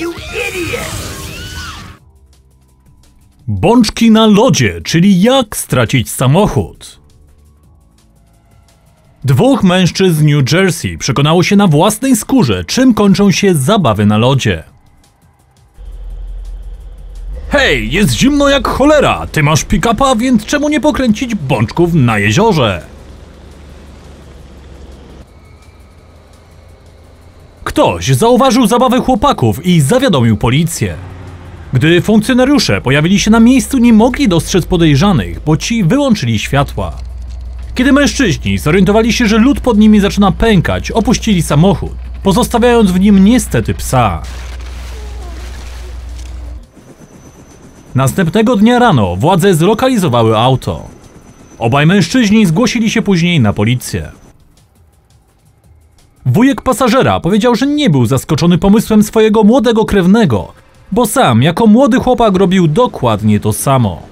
You idiot! Bączki na lodzie, czyli jak stracić samochód. Dwóch mężczyzn New Jersey przekonało się na własnej skórze, czym kończą się zabawy na lodzie. Hej, jest zimno jak cholera, ty masz pick-upa, więc czemu nie pokręcić bączków na jeziorze? Ktoś zauważył zabawę chłopaków i zawiadomił policję. Gdy funkcjonariusze pojawili się na miejscu, nie mogli dostrzec podejrzanych, bo ci wyłączyli światła. Kiedy mężczyźni zorientowali się, że lód pod nimi zaczyna pękać, opuścili samochód, pozostawiając w nim niestety psa. Następnego dnia rano władze zlokalizowały auto. Obaj mężczyźni zgłosili się później na policję. Wujek pasażera powiedział, że nie był zaskoczony pomysłem swojego młodego krewnego, bo sam jako młody chłopak robił dokładnie to samo.